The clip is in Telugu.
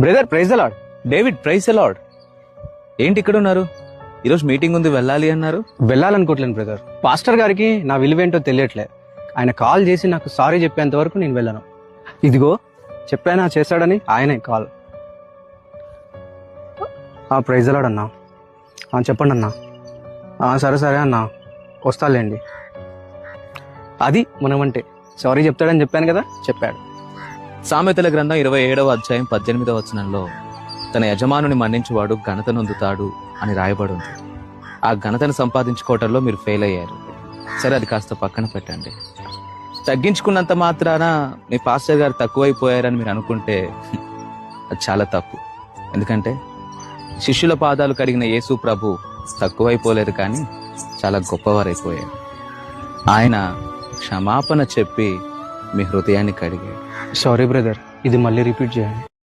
బ్రదర్ ప్రైజ్ అలాడ్ డేవిడ్ ప్రైస్ అలాడ్ ఏంటి ఇక్కడ ఉన్నారు? ఈరోజు మీటింగ్ ఉంది వెళ్ళాలి అన్నారు? వెళ్ళాలనుకోవట్లేను బ్రదర్. పాస్టర్ గారికి నా విలువేంటో తెలియట్లే. ఆయన కాల్ చేసి నాకు సారీ చెప్పేంత వరకు నేను వెళ్ళను. ఇదిగో చెప్పానా చేశాడని ఆయనే కాల్. ఆ ప్రైజ్ అలాడ్ అన్నా. ఆ, చెప్పండి అన్నా. ఆ, సరే సరే అన్నా. వస్తాలేండి. అది మనమంటే సారీ చెప్తాడని చెప్పాను కదా చెప్పాడు. సామెతల గ్రంథం ఇరవై ఏడవ అధ్యాయం పద్దెనిమిదవ వచనంలో తన యజమానుని మన్నించువాడు ఘనత నొందుతాడు అని రాయబడి ఉంది ఆ ఘనతను సంపాదించుకోవటంలో మీరు ఫెయిల్ అయ్యారు. సరే అది కాస్త పక్కన పెట్టండి. తగ్గించుకున్నంత మాత్రాన మీ పాస్టర్ గారు తక్కువైపోయారని మీరు అనుకుంటే అది చాలా తప్పు. ఎందుకంటే శిష్యుల పాదాలు కడిగిన యేసు ప్రభు తక్కువైపోలేదు కానీ చాలా గొప్పవారైపోయారు. ఆయన క్షమాపణ చెప్పి మీ హృదయాన్ని కడిగాడు. సారీ బ్రదర్ ఇది మళ్ళీ రిపీట్ చేయండి.